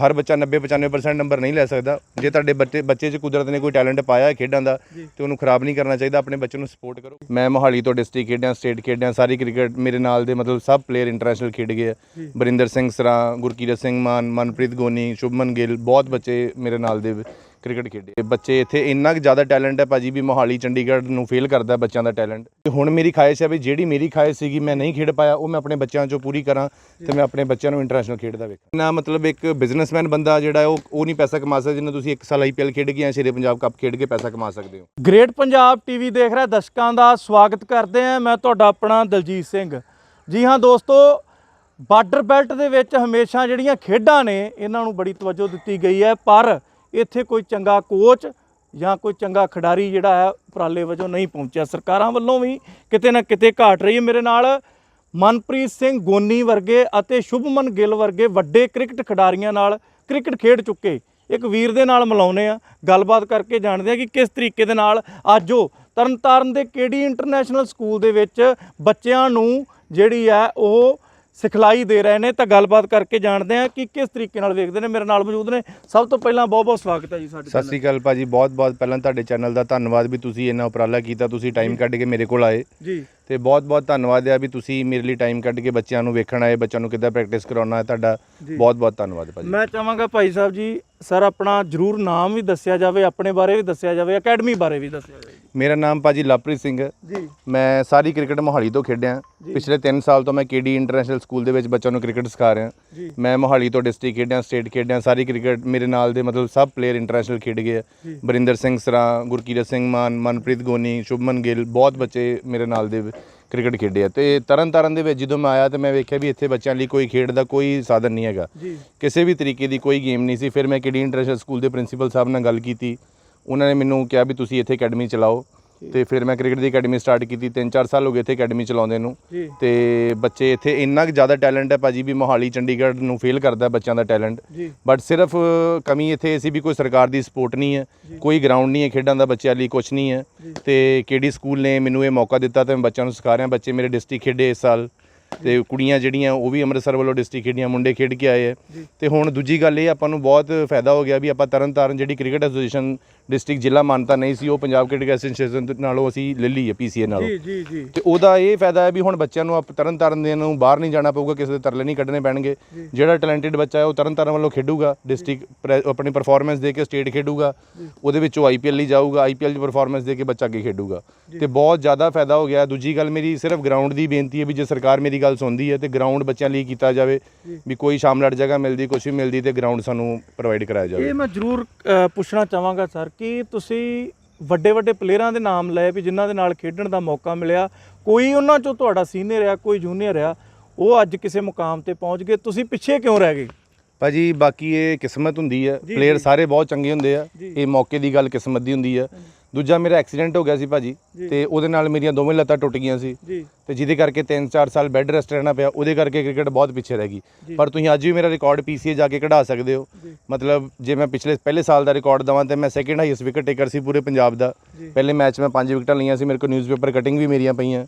ਹਰ ਬੱਚਾ 90 95% ਨੰਬਰ ਨਹੀਂ ਲੈ ਸਕਦਾ। ਜੇ ਤੁਹਾਡੇ ਬੱਚੇ ਬੱਚੇ 'ਚ ਕੁਦਰਤ ਨੇ ਕੋਈ ਟੈਲੈਂਟ ਪਾਇਆ ਹੈ ਖੇਡਾਂ ਦਾ ਤੇ ਉਹਨੂੰ ਖਰਾਬ ਨਹੀਂ ਕਰਨਾ ਚਾਹੀਦਾ ਆਪਣੇ ਬੱਚੇ ਨੂੰ ਸਪੋਰਟ ਕਰੋ। ਮੈਂ ਮੋਹਾਲੀ ਤੋਂ ਡਿਸਟ੍ਰਿਕਟ ਖੇਡਿਆ ਸਟੇਟ ਖੇਡਿਆ ਸਾਰੀ ਕ੍ਰਿਕਟ ਮੇਰੇ ਨਾਲ ਦੇ ਮਤਲਬ ਸਭ ਪਲੇਅਰ ਇੰਟਰਨੈਸ਼ਨਲ ਖੇਡ ਗਏ ਬਰਿੰਦਰ ਸਿੰਘ ਸਰਾ ਗੁਰਕੀਰਤ ਸਿੰਘ ਮਾਨ ਮਨਪ੍ਰੀਤ ਗੋਨੀ ਸ਼ੁਭਮਨ ਗਿੱਲ ਬਹੁਤ ਬੱਚੇ ਮੇਰੇ ਨਾਲ ਦੇ ਕ੍ਰਿਕਟ ਖੇਡੇ। ਬੱਚੇ ਇੱਥੇ ਇੰਨਾ ਕੁ ਜ਼ਿਆਦਾ ਟੈਲੈਂਟ ਹੈ ਭਾਜੀ ਵੀ ਮੋਹਾਲੀ, ਚੰਡੀਗੜ੍ਹ ਨੂੰ ਫੇਲ ਕਰਦਾ ਬੱਚਿਆਂ ਦਾ ਟੈਲੈਂਟ। ਤੇ ਹੁਣ ਮੇਰੀ ਖਾਹਿਸ਼ ਹੈ ਵੀ ਜਿਹੜੀ ਮੇਰੀ ਖਾਹਿਸ਼ ਸੀਗੀ, ਮੈਂ ਨਹੀਂ ਖੇਡ ਪਾਇਆ, ਉਹ ਮੈਂ ਆਪਣੇ ਬੱਚਿਆਂ 'ਚੋਂ ਪੂਰੀ ਕਰਾਂ ਤੇ ਮੈਂ ਆਪਣੇ ਬੱਚਿਆਂ ਨੂੰ ਇੰਟਰਨੈਸ਼ਨਲ ਖੇਡਦਾ ਵੇਖਾਂ। ਨਾ ਮਤਲਬ ਇੱਕ ਬਿਜ਼ਨਸਮੈਨ ਬੰਦਾ ਜਿਹੜਾ ਉਹ ਉਹ ਨਹੀਂ ਪੈਸਾ ਕਮਾ ਸਕਦਾ ਜਿੰਨਾ ਤੁਸੀਂ ਇੱਕ ਸਾਲ ਆਈਪੀਐਲ ਖੇਡ ਕੇ ਜਾਂ ਸ਼ੇਰੇ ਪੰਜਾਬ ਕੱਪ ਖੇਡ ਕੇ ਪੈਸਾ ਕਮਾ ਸਕਦੇ ਹੋ। ਗ੍ਰੇਟ ਪੰਜਾਬ ਟੀਵੀ ਦੇਖ ਰਿਹਾ, ਦਰਸ਼ਕਾਂ ਦਾ ਸਵਾਗਤ ਕਰਦੇ ਹਾਂ ਮੈਂ ਤੁਹਾਡਾ ਆਪਣਾ ਦਲਜੀਤ ਸਿੰਘ। ਜੀ ਹਾਂ ਦੋਸਤੋ, ਬਾਰਡਰ ਬੈਲਟ ਦੇ ਵਿੱਚ ਹਮੇਸ਼ਾ ਜਿਹੜੀਆਂ ਖੇਡਾਂ ਨੇ, ਇਹਨਾਂ ਨੂੰ ਬੜੀ ਤਵੱਜੋ ਦਿੱਤੀ ਗਈ ਹੈ, ਪਰ ਇੱਥੇ ਕੋਈ ਚੰਗਾ ਕੋਚ ਜਾਂ ਕੋਈ ਚੰਗਾ ਖਿਡਾਰੀ ਜਿਹੜਾ ਹੈ ਉਪਰਾਲੇ ਵਜੋਂ ਨਹੀਂ ਪਹੁੰਚਿਆ। ਸਰਕਾਰਾਂ ਵੱਲੋਂ ਵੀ ਕਿਤੇ ਨਾ ਕਿਤੇ ਘਾਟ ਰਹੀ ਹੈ। ਮੇਰੇ ਨਾਲ ਮਨਪ੍ਰੀਤ ਸਿੰਘ ਗੋਨੀ ਵਰਗੇ ਅਤੇ ਸ਼ੁਭਮਨ ਗਿੱਲ ਵਰਗੇ ਵੱਡੇ ਕ੍ਰਿਕਟ ਖਿਡਾਰੀਆਂ ਨਾਲ ਕ੍ਰਿਕਟ ਖੇਡ ਚੁੱਕੇ। ਇੱਕ ਵੀਰ ਦੇ ਨਾਲ ਮਿਲਾਉਨੇ ਆ ਗੱਲਬਾਤ ਕਰਕੇ ਜਾਣਦੇ ਆ ਕਿ ਕਿਸ ਤਰੀਕੇ ਦੇ ਨਾਲ ਅੱਜ ਉਹ ਤਰਨਤਾਰਨ ਦੇ ਕੇਡੀ ਇੰਟਰਨੈਸ਼ਨਲ ਸਕੂਲ ਦੇ ਵਿੱਚ ਬੱਚਿਆਂ ਨੂੰ ਜਿਹੜੀ ਹੈ ਉਹ ਸਿਖਲਾਈ ਦੇ ਰਹੇ ਨੇ ਤਾਂ ਗੱਲਬਾਤ ਕਰਕੇ ਜਾਣਦੇ ਆ ਕਿ ਕਿਸ ਤਰੀਕੇ ਨਾਲ ਵੇਖਦੇ ਨੇ। ਮੇਰੇ ਨਾਲ ਮੌਜੂਦ ਨੇ। ਸਭ ਤੋਂ ਪਹਿਲਾਂ ਬਹੁਤ ਬਹੁਤ ਸਵਾਗਤ ਹੈ ਜੀ ਸਾਡੇ ਸਤਿ ਸ੍ਰੀ ਅਕਾਲ ਭਾਜੀ। ਬਹੁਤ ਬਹੁਤ ਪਹਿਲਾਂ ਤੁਹਾਡੇ ਚੈਨਲ ਦਾ ਧੰਨਵਾਦ ਵੀ ਤੁਸੀਂ ਇੰਨਾ ਉਪਰਾਲਾ ਕੀਤਾ। ਤੁਸੀਂ ਟਾਈਮ ਕੱਢ ਕੇ ਮੇਰੇ ਕੋਲ ਆਏ। ਜੀ। ਤੇ ਬਹੁਤ ਬਹੁਤ ਧੰਨਵਾਦ ਹੈ ਵੀ ਤੁਸੀਂ ਮੇਰੇ ਲਈ ਟਾਈਮ ਕੱਢ ਕੇ ਬੱਚਿਆਂ ਨੂੰ ਵੇਖਣ ਆਏ ਬੱਚਿਆਂ ਨੂੰ ਕਿੱਦਾਂ ਪ੍ਰੈਕਟਿਸ ਕਰਾਉਣਾ ਹੈ। ਤੁਹਾਡਾ। ਬਹੁਤ ਬਹੁਤ ਧੰਨਵਾਦ ਭਾਜੀ। ਮੈਂ ਚਾਹਾਂਗਾ ਭਾਈ ਸਾਹਿਬ ਜੀ ਸਰ ਆਪਣਾ ਜਰੂਰ ਨਾਮ ਵੀ ਦੱਸਿਆ ਜਾਵੇ ਆਪਣੇ ਬਾਰੇ ਵੀ ਦੱਸਿਆ ਜਾਵੇ ਅਕੈਡਮੀ ਬਾਰੇ ਵੀ ਦੱਸਿਆ ਜਾਵੇ। ਮੇਰਾ ਨਾਮ ਭਾਜੀ ਲਵਪ੍ਰੀਤ ਸਿੰਘ ਹੈ। ਜੀ। ਮੈਂ ਸਾਰੀ ਕ੍ਰਿਕਟ ਮੋਹਾਲੀ ਤੋਂ ਖੇਡਿਆ। ਪਿਛਲੇ 3 ਸਾਲ ਤੋਂ ਮੈਂ ਕੇਡੀ ਇੰਟਰਨੈਸ਼ਨਲ ਸਕੂਲ ਦੇ ਵਿੱਚ ਬੱਚਿਆਂ ਨੂੰ ਕ੍ਰਿਕਟ ਸਿਖਾ ਰਿਹਾ। ਮੈਂ ਮੋਹਾਲੀ ਤੋਂ ਡਿਸਟ੍ਰਿਕਟ ਖੇਡਿਆ ਸਟੇਟ ਖੇਡਿਆ ਸਾਰੀ ਕ੍ਰਿਕਟ ਮੇਰੇ ਨਾਲ ਦੇ ਮਤਲਬ ਸਭ ਪਲੇਅਰ ਇੰਟਰਨੈਸ਼ਨਲ ਖੇਡ ਗਏ ਬਰਿੰਦਰ ਸਿੰਘ ਸਰਾ ਗੁਰਕੀਰਤ ਸਿੰਘ ਮਾਨ ਮਨਪ੍ਰੀਤ ਗੋਨੀ ਸ਼ੁਭਮਨ ਗਿੱਲ ਬਹੁਤ ਬੱਚੇ ਮੇਰੇ ਨਾਲ ਦੇ ਕ੍ਰਿਕਟ ਖੇਡੇ ਆ। ਤੇ ਤਰਨ ਤਾਰਨ ਦੇ ਵਿੱਚ ਜਦੋਂ ਮੈਂ ਆਇਆ ਤੇ ਮੈਂ ਵੇਖਿਆ ਵੀ ਇੱਥੇ ਬੱਚਿਆਂ ਲਈ ਕੋਈ ਖੇਡ ਦਾ ਕੋਈ ਸਾਧਨ ਨਹੀਂ ਹੈਗਾ। ਕਿਸੇ ਵੀ ਤਰੀਕੇ ਦੀ ਕੋਈ ਗੇਮ ਨਹੀਂ ਸੀ। ਫਿਰ ਮੈਂ ਕੇਡੀ ਇੰਟਰਨੈਸ਼ਨਲ ਸਕੂਲ ਦੇ ਪ੍ਰਿੰਸੀਪਲ ਸਾਹਿਬ ਨਾਲ ਗੱਲ ਕੀਤੀ। ਉਹਨਾਂ ਨੇ ਮੈਨੂੰ ਕਿਹਾ ਵੀ ਤੁਸੀਂ ਇੱਥੇ ਅਕੈਡਮੀ ਚਲਾਓ ਤੇ ਫਿਰ ਮੈਂ ਕ੍ਰਿਕਟ ਦੀ ਅਕੈਡਮੀ ਸਟਾਰਟ ਕੀਤੀ 3-4 ਸਾਲ ਹੋ ਗਏ ਇੱਥੇ ਅਕੈਡਮੀ ਚਲਾਉਂਦੇ ਨੂੰ। ਜੀ। ਤੇ ਬੱਚੇ ਇੱਥੇ ਇੰਨਾ ਕੁ ਜ਼ਿਆਦਾ ਟੈਲੈਂਟ ਹੈ ਭਾਜੀ ਵੀ ਮੋਹਾਲੀ ਚੰਡੀਗੜ੍ਹ ਨੂੰ ਫੇਲ ਕਰਦਾ ਬੱਚਿਆਂ ਦਾ ਟੈਲੈਂਟ। ਜੀ। ਬਟ ਸਿਰਫ ਕਮੀ ਇੱਥੇ ਸੀ ਵੀ ਕੋਈ ਸਰਕਾਰ ਦੀ ਸਪੋਰਟ ਨਹੀਂ ਹੈ ਕੋਈ ਗਰਾਊਂਡ ਨਹੀਂ ਹੈ ਖੇਡਾਂ ਦਾ ਬੱਚਿਆਂ ਲਈ ਕੁਝ ਨਹੀਂ ਹੈ। ਤੇ ਕੇਡੀ ਸਕੂਲ ਨੇ ਮੈਨੂੰ ਇਹ ਮੌਕਾ ਦਿੱਤਾ ਤੇ ਮੈਂ ਬੱਚਿਆਂ ਨੂੰ ਸਿਖਾ ਰਿਹਾ ਬੱਚੇ ਮੇਰੇ ਡਿਸਟ੍ਰਿਕਟ ਖੇਡੇ ਇਸ ਸਾਲ। ਤੇ ਕੁੜੀਆਂ ਜਿਹੜੀਆਂ ਉਹ ਵੀ ਅੰਮ੍ਰਿਤਸਰ ਵੱਲੋਂ ਡਿਸਟ੍ਰਿਕਟ ਖੇਡੀਆਂ ਮੁੰਡੇ ਖੇਡ ਕੇ ਆਏ ਹੈ ਤੇ ਹੁਣ ਦੂਜੀ ਗੱਲ ਇਹ ਆਪਾਂ ਨੂੰ ਬਹੁਤ ਫਾਇਦਾ ਹੋ ਗਿਆ ਵੀ ਆਪਾਂ ਤਰਨ ਤਾਰਨ ਜਿਹੜੀ ਕ੍ਰਿਕਟ ਐਸੋਸੀਏਸ਼ਨ ਡਿਸਟ੍ਰਿਕਟ ਜ਼ਿਲ੍ਹਾ ਮਾਨਤਾ ਨਹੀਂ ਸੀ ਉਹ ਪੰਜਾਬ ਕ੍ਰਿਕਟ ਐਸੋਸੀਏਸ਼ਨ ਨਾਲੋਂ ਅਸੀਂ ਲੈ ਲਈ ਹੈ ਪੀਸੀਏ ਨਾਲੋਂ। ਜੀ ਜੀ ਜੀ। ਤੇ ਉਹਦਾ ਇਹ ਫਾਇਦਾ ਹੈ ਵੀ ਹੁਣ ਬੱਚਿਆਂ ਨੂੰ ਆਪ ਤਰਨ ਤਾਰਨ ਦੇ ਨੂੰ ਬਾਹਰ ਨਹੀਂ ਜਾਣਾ ਪਊਗਾ ਕਿਸੇ ਦੇ ਤਰਲੇ ਨਹੀਂ ਕੱਢਣੇ ਪੈਣਗੇ। ਜਿਹੜਾ ਟੈਲੈਂਟਡ ਬੱਚਾ ਹੈ ਉਹ ਤਰਨ ਤਾਰਨ ਵੱਲੋਂ ਖੇਡੂਗਾ ਡਿਸਟ੍ਰਿਕਟ ਆਪਣੀ ਪਰਫਾਰਮੈਂਸ ਦੇ ਕੇ ਸਟੇਟ ਖੇਡੂਗਾ। ਉਹਦੇ ਵਿੱਚੋਂ ਆਈਪੀਐਲ ਲਈ ਜਾਊਗਾ ਆਈਪੀਐਲ 'ਚ ਪਰਫਾਰਮੈਂਸ ਦੇ ਕੇ ਬੱਚਾ ਅੱਗੇ ਖੇਡੂਗਾ। ਤੇ ਬਹੁਤ ਜ਼ਿਆਦਾ ਫਾਇਦਾ ਹੋ ਗਿਆ। ਦੂਜੀ ਗੱਲ ਮੇਰੀ ਸਿਰਫ ਗਰਾਊਂਡ ਦੀ ਬੇਨਤੀ ਹੈ ਵੀ ਜੇ ਸਰਕਾਰ ਮੇਰੀ ਗੱਲ ਸੁਣਦੀ ਹੈ ਤੇ ਗਰਾਊਂਡ ਬੱਚਿਆਂ ਲਈ ਕੀਤਾ ਜਾਵੇ ਵੀ ਕੋਈ ਸ਼ਾਮਲੜ ਜਗ੍ਹਾ ਮਿਲਦੀ ਕੁਛ ਵੀ ਮਿਲਦੀ ਤੇ ਗਰਾਊਂਡ ਸਾਨੂੰ ਪ੍ਰੋਵਾਈਡ ਕਰਾਇਆ ਜਾਵੇ। ਇਹ ਮੈਂ ਜ਼ਰੂਰ ਪੁੱਛਣਾ ਚਾਹਾਂਗਾ ਸਰ ਕਿ ਤੁਸੀਂ ਵੱਡੇ ਵੱਡੇ ਪਲੇਅਰਾਂ ਦੇ ਨਾਮ ਲਏ ਵੀ ਜਿਨ੍ਹਾਂ ਦੇ ਨਾਲ ਖੇਡਣ ਦਾ ਮੌਕਾ ਮਿਲਿਆ। ਕੋਈ ਉਹਨਾਂ ਚੋਂ ਤੁਹਾਡਾ ਸੀਨੀਅਰ ਆ ਕੋਈ ਜੂਨੀਅਰ ਆ ਉਹ ਅੱਜ ਕਿਸੇ ਮੁਕਾਮ ਤੇ ਪਹੁੰਚ ਗਏ। ਤੁਸੀਂ ਪਿੱਛੇ ਕਿਉਂ ਰਹਿ ਗਏ? ਭਾਜੀ ਬਾਕੀ ਇਹ ਕਿਸਮਤ ਹੁੰਦੀ ਹੈ ਪਲੇਅਰ। ਸਾਰੇ ਬਹੁਤ ਚੰਗੇ ਹੁੰਦੇ ਆ। ਇਹ ਮੌਕੇ ਦੀ ਗੱਲ ਕਿਸਮਤ ਦੀ ਹੁੰਦੀ ਹੈ ਦੂਜਾ ਮੇਰਾ ਐਕਸੀਡੈਂਟ ਹੋ ਗਿਆ ਸੀ ਭਾਜੀ। ਤੇ ਉਹਦੇ ਨਾਲ ਮੇਰੀਆਂ ਦੋਵੇਂ ਲੱਤਾਂ ਟੁੱਟ ਗਈਆਂ ਸੀ ਤੇ ਜਿਹਦੇ ਕਰਕੇ 3-4 ਸਾਲ ਬੈੱਡ ਰੈਸਟ ਰਹਿਣਾ ਪਿਆ ਉਹਦੇ ਕਰਕੇ ਕ੍ਰਿਕਟ ਬਹੁਤ ਪਿੱਛੇ ਰਹਿ। ਗਈ ਪਰ ਤੁਸੀਂ ਅੱਜ ਵੀ ਮੇਰਾ ਰਿਕਾਰਡ ਪੀਸੀਏ ਜਾ ਕੇ ਕਢਾ ਸਕਦੇ ਹੋ। ਮਤਲਬ ਜੇ ਮੈਂ ਪਿਛਲੇ ਪਹਿਲੇ ਸਾਲ ਦਾ ਰਿਕਾਰਡ ਦਵਾਂ ਤੇ ਮੈਂ ਸੈਕਿੰਡ ਹਾਈਐਸਟ ਵਿਕਟ ਟੇਕਰ ਸੀ ਪੂਰੇ ਪੰਜਾਬ ਦਾ। ਪਹਿਲੇ ਮੈਚ ਮੈਂ 5 ਵਿਕਟਾਂ ਲਈਆਂ ਸੀ ਮੇਰੇ ਕੋਲ ਨਿਊਜ਼ਪੇਪਰ ਕਟਿੰਗ ਵੀ ਮੇਰੀਆਂ ਪਈਆਂ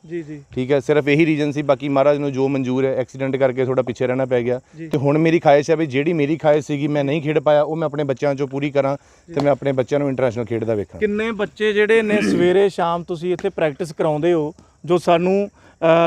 ਠੀਕ ਹੈ ਸਿਰਫ ਇਹੀ ਰੀਜ਼ਨ ਸੀ ਬਾਕੀ ਮਹਾਰਾਜ ਨੂੰ ਜੋ ਮਨਜ਼ੂਰ ਹੈ ਐਕਸੀਡੈਂਟ ਕਰਕੇ ਥੋੜਾ ਪਿੱਛੇ ਰਹਿਣਾ ਪੈ ਗਿਆ। ਤੇ ਹੁਣ ਮੇਰੀ ਖਾਹਿਸ਼ ਹੈ ਵੀ ਜਿਹੜੀ ਮੇਰੀ ਖਾਹਿਸ਼ ਸੀਗੀ ਮੈਂ ਨਹੀਂ ਖੇਡ ਪਾਇਆ ਉਹ ਮੈਂ ਆਪਣੇ ਬੱਚਿਆਂ 'ਚੋਂ ਪੂਰੀ ਕਰਾਂ ਤੇ ਮੈਂ ਆਪਣੇ ਬੱਚਿਆਂ ਨੂੰ ਇੰਟਰਨੈਸ਼ਨਲ ਖੇਡਦਾ ਵੇਖਾਂ ਕਿੰਨੇ ਬੱਚੇ ਜਿਹੜੇ ਨੇ ਸਵੇਰੇ ਸ਼ਾਮ ਤੁਸੀਂ ਇੱਥੇ ਪ੍ਰੈਕਟਿਸ ਕਰਾਉਂਦੇ ਹੋ ਜੋ ਸਾਨੂੰ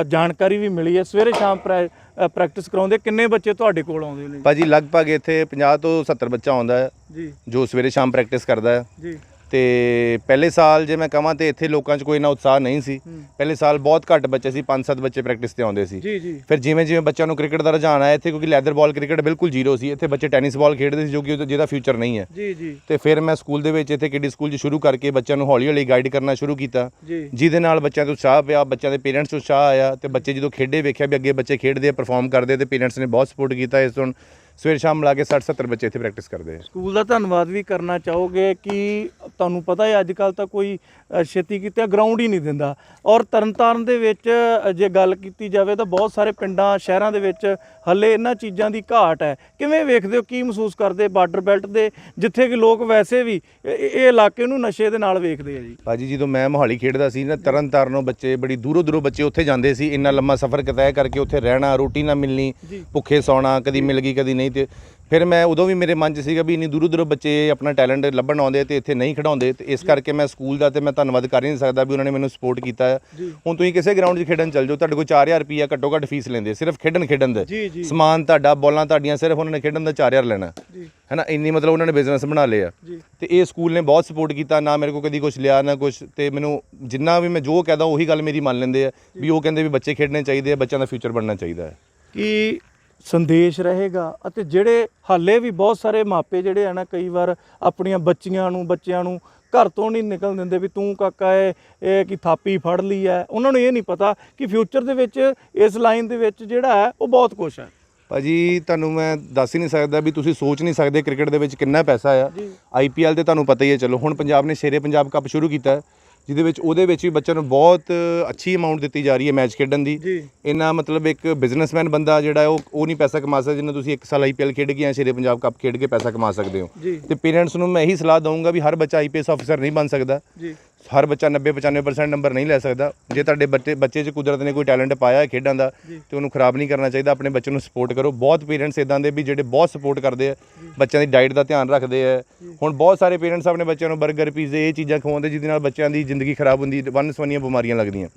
ਜਾਣਕਾਰੀ ਵੀ ਮਿਲੀ ਹੈ ਸਵੇਰੇ ਸ਼ਾਮ ਪ੍ਰੈਕਟਿਸ ਕਰਾਉਂਦੇ ਕਿੰਨੇ ਬੱਚੇ ਤੁਹਾਡੇ ਕੋਲ ਆਉਂਦੇ ਨੇ? ਭਾਜੀ ਲਗਭਗ ਇੱਥੇ 50 ਤੋਂ 70 ਬੱਚਾ ਆਉਂਦਾ ਹੈ ਜੀ। ਜੋ ਸਵੇਰੇ ਸ਼ਾਮ ਪ੍ਰੈਕਟਿਸ ਕਰਦਾ ਹੈ। ਜੀ। ਤੇ ਪਹਿਲੇ ਸਾਲ ਜੇ ਮੈਂ ਕਹਾਂ ਤੇ ਇੱਥੇ ਲੋਕਾਂ 'ਚ ਕੋਈ ਨਾ ਉਤਸ਼ਾਹ ਨਹੀਂ ਸੀ। ਪਹਿਲੇ ਸਾਲ ਬਹੁਤ ਘੱਟ ਬੱਚੇ ਸੀ 5-7 ਬੱਚੇ ਪ੍ਰੈਕਟਿਸ ਤੇ ਆਉਂਦੇ ਸੀ। ਜੀ ਜੀ। ਫਿਰ ਜਿਵੇਂ ਜਿਵੇਂ ਬੱਚਿਆਂ ਨੂੰ ਕ੍ਰਿਕਟ ਦਾ ਰੁਝਾਨ ਆਇਆ ਇੱਥੇ ਕਿਉਂਕਿ ਲੈਦਰ ਬਾਲ ਕ੍ਰਿਕਟ ਬਿਲਕੁਲ ਜ਼ੀਰੋ ਸੀ ਇੱਥੇ ਬੱਚੇ ਟੈਨਿਸ ਬਾਲ ਖੇਡਦੇ ਸੀ ਜੋ ਕਿ ਜਿਹਦਾ ਫਿਊਚਰ ਨਹੀਂ ਹੈ। ਜੀ ਜੀ। ਤੇ ਫਿਰ ਮੈਂ ਸਕੂਲ ਦੇ ਵਿੱਚ ਇੱਥੇ ਕਿਡੀ ਸਕੂਲ 'ਚ ਸ਼ੁਰੂ ਕਰਕੇ ਬੱਚਿਆਂ ਨੂੰ ਹੌਲੀ ਹੌਲੀ ਗਾਈਡ ਕਰਨਾ ਸ਼ੁਰੂ ਕੀਤਾ। ਜਿਹਦੇ ਨਾਲ ਬੱਚਿਆਂ ਤੋਂ ਉਤਸ਼ਾਹ ਪਿਆ ਬੱਚਿਆਂ ਦੇ ਪੇਰੈਂਟਸ ਨੂੰ ਉਤਸ਼ਾਹ ਆਇਆ ਤੇ ਬੱਚੇ ਜਦੋਂ ਖੇਡੇ ਵੇਖਿਆ ਵੀ ਅੱਗੇ ਬੱਚੇ ਖੇਡਦੇ ਆ ਪਰਫਾਰਮ ਕਰਦੇ ਤੇ ਪੇਰੈਂਟਸ ਨੇ ਬਹੁਤ ਸਪੋਰਟ ਕੀਤਾ ਇਸ ਤੋਂ। ਸਵੇਰ ਸ਼ਾਮ ਮਿਲਾ ਕੇ 60 70 ਬੱਚੇ ਇੱਥੇ ਪ੍ਰੈਕਟਿਸ ਕਰਦੇ ਆ। ਸਕੂਲ ਦਾ ਧੰਨਵਾਦ ਵੀ ਕਰਨਾ ਚਾਹੋਗੇ ਕਿ ਤੁਹਾਨੂੰ ਪਤਾ ਹੈ ਅੱਜ ਕੱਲ ਤਾਂ ਕੋਈ ਛੇਤੀ ਕੀਤਾ ਗਰਾਊਂਡ ਹੀ ਨਹੀਂ ਦਿੰਦਾ। ਔਰ ਤਰਨਤਾਰਨ ਦੇ ਵਿੱਚ ਜੇ ਗੱਲ ਕੀਤੀ ਜਾਵੇ ਤਾਂ ਬਹੁਤ ਸਾਰੇ ਪਿੰਡਾਂ ਸ਼ਹਿਰਾਂ ਦੇ ਵਿੱਚ ਹੱਲੇ ਇਹਨਾਂ ਚੀਜ਼ਾਂ ਦੀ ਘਾਟ ਹੈ। ਕਿਵੇਂ ਵੇਖਦੇ ਹੋ ਕੀ ਮਹਿਸੂਸ ਕਰਦੇ ਬਾਰਡਰ ਬੈਲਟ ਦੇ ਜਿੱਥੇ ਕਿ ਲੋਕ ਵੈਸੇ ਵੀ ਇਹ ਇਲਾਕੇ ਨੂੰ ਨਸ਼ੇ ਦੇ ਨਾਲ ਵੇਖਦੇ ਆ ਜੀ? ਭਾਜੀ ਜਦੋਂ ਮੈਂ ਮੋਹਾਲੀ ਖੇਡਦਾ ਸੀ ਨਾ ਤਰਨ ਤਾਰਨੋਂ ਬੱਚੇ ਬੜੀ ਦੂਰੋਂ ਦੂਰੋਂ ਬੱਚੇ ਉੱਥੇ ਜਾਂਦੇ ਸੀ। ਇੰਨਾ ਲੰਮਾ ਸਫ਼ਰ ਤੈਅ ਕਰਕੇ ਉੱਥੇ ਰਹਿਣਾ ਰੋਟੀ ਨਾ ਮਿਲਣੀ। ਭੁੱਖੇ ਸੌਣਾ ਕਦੀ ਮਿਲ ਗਈ ਕਦੀ ਨਹੀਂ ਤੇ ਫਿਰ ਮੈਂ ਉਦੋਂ ਵੀ ਮੇਰੇ ਮਨ 'ਚ ਸੀਗਾ ਵੀ ਇੰਨੀ ਦੂਰੋਂ ਦੂਰੋਂ ਬੱਚੇ ਆਪਣਾ ਟੈਲੈਂਟ ਲੱਭਣ ਆਉਂਦੇ ਤੇ ਇੱਥੇ ਨਹੀਂ ਖਿਡਾਉਂਦੇ ਤੇ ਇਸ ਕਰਕੇ ਮੈਂ ਸਕੂਲ ਦਾ ਤੇ ਮੈਂ ਧੰਨਵਾਦ ਕਰ ਹੀ ਨਹੀਂ ਸਕਦਾ ਵੀ ਉਹਨਾਂ ਨੇ ਮੈਨੂੰ ਸਪੋਰਟ ਕੀਤਾ। ਹੈ ਹੁਣ ਤੁਸੀਂ ਕਿਸੇ ਗਰਾਊਂਡ 'ਚ ਖੇਡਣ ਚੱਲ ਜਾਓ ਤੁਹਾਡੇ ਕੋਲ 4000 ਰੁਪਈਆ ਘੱਟੋ ਘੱਟ ਫੀਸ ਲੈਂਦੇ ਸਿਰਫ ਖੇਡਣ ਖੇਡਣ ਦੇ। ਜੀ ਜੀ। ਸਮਾਨ ਤੁਹਾਡਾ ਬੋਲਾਂ ਤੁਹਾਡੀਆਂ ਸਿਰਫ ਉਹਨਾਂ ਨੇ ਖੇਡਣ ਦਾ 4000 ਲੈਣਾ। ਜੀ। ਹੈਨਾ ਇੰਨੀ ਮਤਲਬ ਉਹਨਾਂ ਨੇ ਬਿਜ਼ਨਸ ਬਣਾ ਲਿਆ ਜੀ। ਤੇ ਇਹ ਸਕੂਲ ਨੇ ਬਹੁਤ ਸਪੋਰਟ ਕੀਤਾ ਨਾ ਮੇਰੇ ਕੋਲ ਕਦੀ ਕੁਝ ਲਿਆ ਨਾ ਕੁਝ ਤੇ ਮੈਨੂੰ ਜਿੰਨਾ ਵੀ ਮੈਂ ਜੋ ਕਹਦਾ ਉਹੀ ਗੱਲ ਮੇਰੀ ਮੰਨ ਲੈਂਦੇ ਆ ਵੀ ਉਹ ਕਹਿੰਦੇ ਵੀ ਬੱਚੇ ਖੇਡਣੇ ਚਾਹੀਦੇ ਆ ਬੱਚਿਆਂ ਦਾ ਫਿਊਚਰ ਬਣਨਾ ਚਾਹੀਦਾ ਹੈ। ਕੀ ਸੰਦੇਸ਼ ਰਹੇਗਾ ਅਤੇ ਜਿਹੜੇ ਹਾਲੇ ਵੀ ਬਹੁਤ ਸਾਰੇ ਮਾਪੇ ਜਿਹੜੇ ਆ ਨਾ ਕਈ ਵਾਰ ਆਪਣੀਆਂ ਬੱਚੀਆਂ ਨੂੰ ਬੱਚਿਆਂ ਨੂੰ ਘਰ ਤੋਂ ਨਹੀਂ ਨਿਕਲ ਦਿੰਦੇ ਵੀ ਤੂੰ ਕਾਕਾ ਇਹ ਇਹ ਕੀ ਥਾਪੀ ਫੜ ਲਈ ਹੈ। ਉਹਨਾਂ ਨੂੰ ਇਹ ਨਹੀਂ ਪਤਾ ਕਿ ਫਿਊਚਰ ਦੇ ਵਿੱਚ ਇਸ ਲਾਈਨ ਦੇ ਵਿੱਚ ਜਿਹੜਾ ਹੈ ਉਹ ਬਹੁਤ ਕੁਝ ਹੈ। ਭਾਜੀ ਤੁਹਾਨੂੰ ਮੈਂ ਦੱਸ ਹੀ ਨਹੀਂ ਸਕਦਾ ਵੀ ਤੁਸੀਂ ਸੋਚ ਨਹੀਂ ਸਕਦੇ ਕ੍ਰਿਕਟ ਦੇ ਵਿੱਚ ਕਿੰਨਾ ਪੈਸਾ ਆ। ਆਈਪੀਐਲ ਤੇ ਤੁਹਾਨੂੰ ਪਤਾ ਹੀ ਹੈ ਚਲੋ ਹੁਣ ਪੰਜਾਬ ਨੇ ਸ਼ੇਰੇ ਪੰਜਾਬ ਕੱਪ ਸ਼ੁਰੂ ਕੀਤਾ। ਜਿਹਦੇ ਵਿੱਚ ਉਹਦੇ ਵਿੱਚ ਵੀ ਬੱਚਿਆਂ ਨੂੰ ਬਹੁਤ ਅੱਛੀ ਅਮਾਉਂਟ ਦਿੱਤੀ ਜਾ ਰਹੀ ਹੈ ਮੈਚ ਖੇਡਣ ਦੀ। ਇੰਨਾ ਮਤਲਬ ਇੱਕ ਬਿਜ਼ਨਸਮੈਨ ਬੰਦਾ ਜਿਹੜਾ ਉਹ ਉਹ ਨਹੀਂ ਪੈਸਾ ਕਮਾ ਸਕਦਾ ਜਿੰਨਾ ਤੁਸੀਂ ਇੱਕ ਸਾਲ ਆਈਪੀਐਲ ਖੇਡ ਕੇ ਜਾਂ ਸ਼ੇਰੇ ਪੰਜਾਬ ਕੱਪ ਖੇਡ ਕੇ ਪੈਸਾ ਕਮਾ ਸਕਦੇ ਹੋ। ਤੇ ਪੇਰੈਂਟਸ ਨੂੰ ਮੈਂ ਇਹੀ ਸਲਾਹ ਦਊਂਗਾ ਵੀ ਹਰ ਬੱਚਾ ਆਈਪੀਐਸ ਅਫਸਰ ਨਹੀਂ ਬਣ ਸਕਦਾ। ਜੀ। ਹਰ ਬੱਚਾ 90 95% ਨੰਬਰ ਨਹੀਂ ਲੈ ਸਕਦਾ। ਜੇ ਤੁਹਾਡੇ ਬੱਚੇ ਬੱਚੇ 'ਚ ਕੁਦਰਤ ਨੇ ਕੋਈ ਟੈਲੈਂਟ ਪਾਇਆ ਹੈ ਖੇਡਾਂ ਦਾ। ਤੇ ਉਹਨੂੰ ਖਰਾਬ ਨਹੀਂ ਕਰਨਾ ਚਾਹੀਦਾ ਆਪਣੇ ਬੱਚੇ ਨੂੰ ਸਪੋਰਟ ਕਰੋ। ਬਹੁਤ ਪੇਰੈਂਟਸ ਇਦਾਂ ਦੇ ਵੀ ਜਿਹੜੇ ਬਹੁਤ ਸਪੋਰਟ ਕਰਦੇ ਆ ਬੱਚਿਆਂ ਦੀ ਡਾਈਟ ਦਾ ਧਿਆਨ ਰੱਖਦੇ ਆ। ਹੁਣ ਬਹੁਤ ਸਾਰੇ ਪੇਰੈਂਟਸ ਆਪਣੇ ਬੱਚਿਆਂ ਨੂੰ 버ਗਰ ਪੀਜ਼ੇ ਇਹ ਚੀਜ਼ਾਂ ਖਵਾਉਂਦੇ ਜਿਹਦੇ ਨਾਲ ਬੱਚਿਆਂ ਦੀ ਜ਼ਿੰਦਗੀ ਖਰਾਬ ਹੁੰਦੀ ਵੰਨ ਸਵੰਨੀਆਂ ਬਿਮਾਰੀਆਂ ਲੱਗਦੀਆਂ।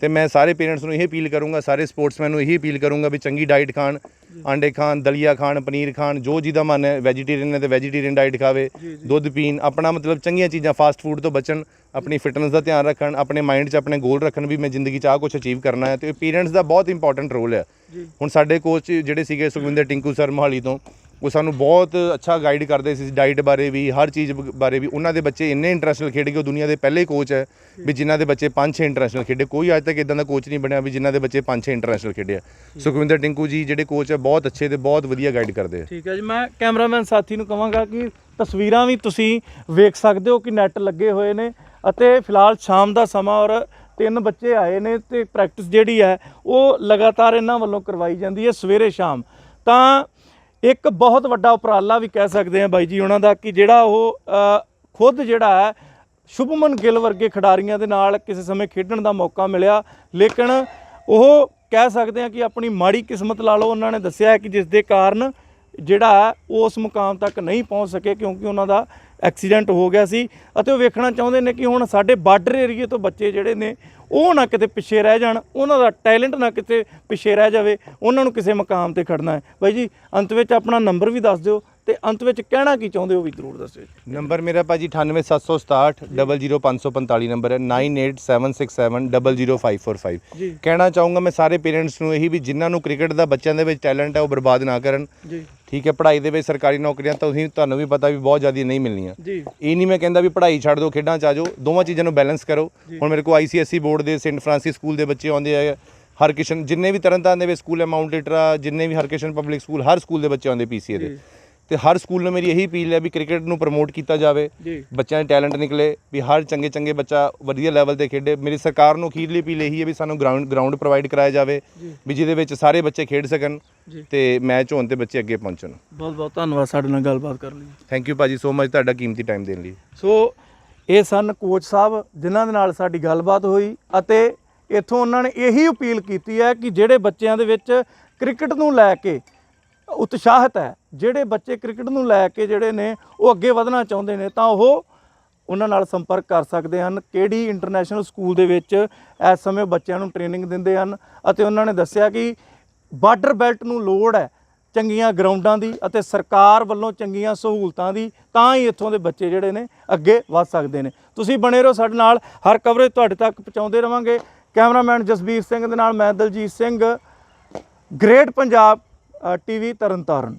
ਤੇ ਮੈਂ ਸਾਰੇ ਪੇਰੈਂਟਸ ਨੂੰ ਇਹ ਅਪੀਲ ਕਰੂੰਗਾ ਸਾਰੇ ਸਪੋਰਟਸਮੈਨ ਨੂੰ ਇਹ ਅਪੀਲ ਕਰੂੰਗਾ ਵੀ ਚੰਗੀ ਡਾਈਟ ਖਾਣ ਆਂਡੇ ਖਾਣ ਦਲੀਆ ਖਾਣ ਪਨੀਰ ਖਾਣ ਜੋ ਜਿਹਦਾ ਮਨ ਹੈ ਵੈਜੀਟੇਰੀਅਨ ਹੈ ਤੇ ਵੈਜੀਟੇਰੀਅਨ ਡਾਈਟ ਖਾਵੇ। ਦੁੱਧ ਪੀਣ ਆਪਣਾ ਮਤਲਬ ਚੰਗੀਆਂ ਚੀਜ਼ਾਂ ਫਾਸਟ ਫੂਡ ਤੋਂ ਬਚਣ ਆਪਣੀ ਫਿਟਨੈਸ ਦਾ ਧਿਆਨ ਰੱਖਣ ਆਪਣੇ ਮਾਈਂਡ 'ਚ ਆਪਣੇ ਗੋਲ ਰੱਖਣ ਵੀ ਮੈਂ ਜ਼ਿੰਦਗੀ 'ਚ ਆਹ ਕੁਝ ਅਚੀਵ ਕਰਨਾ ਹੈ ਤੇ ਪੇਰੈਂਟਸ ਦਾ ਬਹੁਤ ਇੰਪੋਰਟੈਂਟ ਰੋਲ ਹੈ ਹੁਣ ਸਾਡੇ ਕੋਚ ਜਿਹੜੇ ਸੀਗੇ ਸੁਖਵਿੰਦਰ ਟਿੰਕੂ ਸਰ ਮੋਹਾਲੀ ਤੋਂ ਉਹ ਸਾਨੂੰ ਬਹੁਤ ਅੱਛਾ ਗਾਈਡ ਕਰਦੇ ਸੀ ਡਾਈਟ ਬਾਰੇ ਵੀ ਹਰ ਚੀਜ਼ ਬਾਰੇ ਵੀ। ਉਹਨਾਂ ਦੇ ਬੱਚੇ ਇੰਨੇ ਇੰਟਰਨੈਸ਼ਨਲ ਖੇਡ ਗਏ ਉਹ ਦੁਨੀਆ ਦੇ ਪਹਿਲੇ ਕੋਚ ਹੈ ਵੀ ਜਿਨ੍ਹਾਂ ਦੇ ਬੱਚੇ 5-6 ਇੰਟਰਨੈਸ਼ਨਲ ਖੇਡੇ। ਕੋਈ ਅੱਜ ਤੱਕ ਇਦਾਂ ਦਾ ਕੋਚ ਨਹੀਂ ਬਣਿਆ ਵੀ ਜਿਨ੍ਹਾਂ ਦੇ ਬੱਚੇ 5-6 ਇੰਟਰਨੈਸ਼ਨਲ ਖੇਡੇ ਆ। ਸੁਖਵਿੰਦਰ ਟਿੰਕੂ ਜੀ ਜਿਹੜੇ ਕੋਚ ਹੈ ਬਹੁਤ ਅੱਛੇ ਤੇ ਬਹੁਤ ਵਧੀਆ ਗਾਈਡ ਕਰਦੇ ਆ। ਠੀਕ ਹੈ ਜੀ ਮੈਂ ਕੈਮਰਾਮੈਨ ਸਾਥੀ ਨੂੰ ਕਹਾਂਗਾ ਕਿ ਤਸਵੀਰਾਂ ਵੀ ਤੁਸੀਂ ਵੇਖ ਸਕਦੇ ਹੋ ਕਿ ਨੈਟ ਲੱਗੇ ਹੋਏ ਨੇ ਅਤੇ ਫਿਲਹਾਲ ਸ਼ਾਮ ਦਾ ਸਮਾਂ ਔਰ ਤਿੰਨ ਬੱਚੇ ਆਏ ਨੇ ਤੇ ਪ੍ਰੈਕਟਿਸ ਜਿਹੜੀ ਹੈ ਉਹ ਲਗਾਤਾਰ ਇਹਨਾਂ ਵੱਲੋਂ ਕਰਵਾਈ ਜਾਂਦੀ ਹੈ ਸਵੇਰੇ ਸ਼ਾਮ। ਤਾਂ ਇੱਕ ਬਹੁਤ ਵੱਡਾ ਉਪਰਾਲਾ ਵੀ ਕਹਿ ਸਕਦੇ ਆ ਬਾਈ ਜੀ ਉਹਨਾਂ ਦਾ ਕਿ ਜਿਹੜਾ ਉਹ ਖੁਦ ਜਿਹੜਾ ਹੈ, ਸ਼ੁਭਮਨ ਗਿੱਲ ਵਰਗੇ ਖਿਡਾਰੀਆਂ ਦੇ ਨਾਲ ਕਿਸੇ ਸਮੇਂ ਖੇਡਣ ਦਾ ਮੌਕਾ ਮਿਲਿਆ। ਲੇਕਿਨ ਉਹ ਕਹਿ ਸਕਦੇ ਆ ਕਿ ਆਪਣੀ ਮਾੜੀ ਕਿਸਮਤ ਲਾ ਲਓ, ਉਹਨਾਂ ਨੇ ਦੱਸਿਆ ਕਿ ਜਿਸ ਦੇ ਕਾਰਨ ਜਿਹੜਾ ਹੈ, ਉਹ ਉਸ ਮੁਕਾਮ ਤੱਕ ਨਹੀਂ ਪਹੁੰਚ ਸਕੇ ਕਿਉਂਕਿ ਉਹਨਾਂ ਦਾ ਐਕਸੀਡੈਂਟ ਹੋ ਗਿਆ ਸੀ ਅਤੇ ਉਹ ਵੇਖਣਾ ਚਾਹੁੰਦੇ ਨੇ ਕਿ ਹੁਣ ਸਾਡੇ ਬਾਰਡਰ ਏਰੀਏ ਤੋਂ ਬੱਚੇ ਜਿਹੜੇ ਨੇ, ਉਹ ਨਾ ਕਿਤੇ ਪਿੱਛੇ ਰਹਿ ਜਾਣ, ਉਹਨਾਂ ਦਾ ਟੈਲੈਂਟ ਨਾ ਕਿਤੇ ਪਿੱਛੇ ਰਹਿ ਜਾਵੇ, ਉਹਨਾਂ ਨੂੰ ਕਿਸੇ ਮੁਕਾਮ ਤੇ ਖੜਨਾ ਹੈ। ਬਾਈ ਜੀ, ਅੰਤ ਵਿੱਚ ਆਪਣਾ ਨੰਬਰ ਵੀ ਦੱਸ ਦਿਓ ਤੇ ਅੰਤ ਵਿੱਚ ਕਹਿਣਾ ਕੀ ਚਾਹੁੰਦੇ ਹੋ ਵੀ ਜ਼ਰੂਰ ਦੱਸਿਓ। ਨੰਬਰ ਮੇਰਾ ਭਾਜੀ 98767 00545 ਨੰਬਰ ਹੈ 9876700545 ਜੀ। ਕਹਿਣਾ ਚਾਹੂੰਗਾ ਮੈਂ ਸਾਰੇ ਪੇਰੈਂਟਸ ਨੂੰ ਇਹੀ ਵੀ ਜਿਨ੍ਹਾਂ ਨੂੰ ਕ੍ਰਿਕਟ ਦਾ ਬੱਚਿਆਂ ਦੇ ਵਿੱਚ ਟੈਲੈਂਟ ਹੈ ਉਹ ਬਰਬਾਦ ਨਾ ਕਰਨ। ਜੀ। ਠੀਕ ਹੈ ਪੜ੍ਹਾਈ ਦੇ ਵਿੱਚ ਸਰਕਾਰੀ ਨੌਕਰੀਆਂ ਤਾਂ ਤੁਸੀਂ ਤੁਹਾਨੂੰ ਵੀ ਪਤਾ ਵੀ ਬਹੁਤ ਜ਼ਿਆਦਾ ਨਹੀਂ ਮਿਲਣੀਆਂ। ਜੀ। ਇਹ ਨਹੀਂ ਮੈਂ ਕਹਿੰਦਾ ਵੀ ਪੜ੍ਹਾਈ ਛੱਡ ਦਿਓ ਖੇਡਾਂ ਚ ਆ ਜਾਓ ਦੋਵਾਂ ਚੀਜ਼ਾਂ ਨੂੰ ਬੈਲੈਂਸ ਕਰੋ। ਹੁਣ ਮੇਰੇ ਕੋਲ ਆਈਸੀਐਸਸੀ ਬੋਰਡ ਦੇ ਸੇਂਟ ਫ੍ਰਾਂਸਿਸ ਸਕੂਲ ਦੇ ਬੱਚੇ ਆਉਂਦੇ ਆ ਹਰਕਿਸ਼ਨ ਜਿੰਨੇ ਵੀ ਤਰਨਤਾਰਨ ਦੇ ਵਿੱਚ ਸਕੂਲ ਹੈ ਮਾਊਂਟ ਲਿਟਰਾ ਜਿੰਨੇ ਵੀ ਹਰਕਿਸ਼ਨ ਪਬਲਿਕ ਸਕੂਲ ਹਰ ਸਕੂਲ ਦੇ ਬੱਚੇ ਆਉਂਦੇ ਪੀਸੀਏ ਦੇ। ਤੇ ਹਰ ਸਕੂਲ ਨੂੰ ਮੇਰੀ ਇਹੀ ਅਪੀਲ ਹੈ ਵੀ ਕ੍ਰਿਕਟ ਨੂੰ ਪ੍ਰਮੋਟ ਕੀਤਾ ਜਾਵੇ। ਜੀ। ਬੱਚਿਆਂ ਦੇ ਟੈਲੈਂਟ ਨਿਕਲੇ ਵੀ ਹਰ ਚੰਗੇ ਚੰਗੇ ਬੱਚਾ ਵਧੀਆ ਲੈਵਲ ਤੇ ਖੇਡੇ। ਮੇਰੀ ਸਰਕਾਰ ਨੂੰ ਅਖੀਰਲੀ ਅਪੀਲ ਇਹੀ ਹੈ ਵੀ ਸਾਨੂੰ ਗਰਾਊਂਡ ਗਰਾਊਂਡ ਪ੍ਰੋਵਾਈਡ ਕਰਾਇਆ ਜਾਵੇ ਜੀ। ਵੀ ਜਿਹਦੇ ਵਿੱਚ ਸਾਰੇ ਬੱਚੇ ਖੇਡ ਸਕਣ ਤੇ ਮੈਚ ਹੋਣ ਤੇ ਬੱਚੇ ਅੱਗੇ ਪਹੁੰਚਣ। ਬਹੁਤ ਬਹੁਤ ਧੰਨਵਾਦ ਸਾਡੇ ਨਾਲ ਗੱਲਬਾਤ ਕਰਨ ਲਈ। ਥੈਂਕ ਯੂ ਭਾਜੀ ਸੋ ਮਚ ਤੁਹਾਡਾ ਕੀਮਤੀ ਟਾਈਮ ਦੇਣ ਲਈ। ਸੋ ਇਹ ਸਨ ਕੋਚ ਸਾਹਿਬ ਜਿਨ੍ਹਾਂ ਦੇ ਨਾਲ ਸਾਡੀ ਗੱਲਬਾਤ ਹੋਈ ਅਤੇ ਇੱਥੋਂ ਉਹਨਾਂ ਨੇ ਇਹੀ ਅਪੀਲ ਕੀਤੀ ਹੈ ਕਿ ਜਿਹੜੇ ਬੱਚਿਆਂ ਦੇ ਵਿੱਚ ਕ੍ਰਿਕਟ ਨੂੰ ਲੈ ਕੇ ਉਤਸ਼ਾਹਤ ਹੈ। ਜਿਹੜੇ ਬੱਚੇ ਕ੍ਰਿਕਟ ਨੂੰ ਲੈ ਕੇ ਜਿਹੜੇ ਨੇ, ਉਹ ਅੱਗੇ ਵਧਣਾ ਚਾਹੁੰਦੇ ਨੇ, ਤਾਂ ਉਹ ਉਹਨਾਂ ਨਾਲ ਸੰਪਰਕ ਕਰ ਸਕਦੇ ਹਨ। ਕਿਹੜੀ ਇੰਟਰਨੈਸ਼ਨਲ ਸਕੂਲ ਦੇ ਵਿੱਚ ਇਸ ਸਮੇਂ ਬੱਚਿਆਂ ਨੂੰ ਟ੍ਰੇਨਿੰਗ ਦਿੰਦੇ ਹਨ? ਅਤੇ ਉਹਨਾਂ ਨੇ ਦੱਸਿਆ ਕਿ ਬਾਰਡਰ ਬੈਲਟ ਨੂੰ ਲੋੜ ਹੈ ਚੰਗੀਆਂ ਗਰਾਊਂਡਾਂ ਦੀ ਅਤੇ ਸਰਕਾਰ ਵੱਲੋਂ ਚੰਗੀਆਂ ਸਹੂਲਤਾਂ ਦੀ, ਤਾਂ ਹੀ ਇੱਥੋਂ ਦੇ ਬੱਚੇ ਜਿਹੜੇ ਨੇ ਅੱਗੇ ਵਧ ਸਕਦੇ ਨੇ। ਤੁਸੀਂ ਬਣੇ ਰਹੋ ਸਾਡੇ ਨਾਲ, ਹਰ ਕਵਰੇਜ ਤੁਹਾਡੇ ਤੱਕ ਪਹੁੰਚਾਉਂਦੇ ਰਵਾਂਗੇ। ਕੈਮਰਾਮੈਨ ਜਸਬੀਰ ਸਿੰਘ ਦੇ ਨਾਲ ਮੈਂ Daljit Singh. Great Punjab TV Tarn Taran.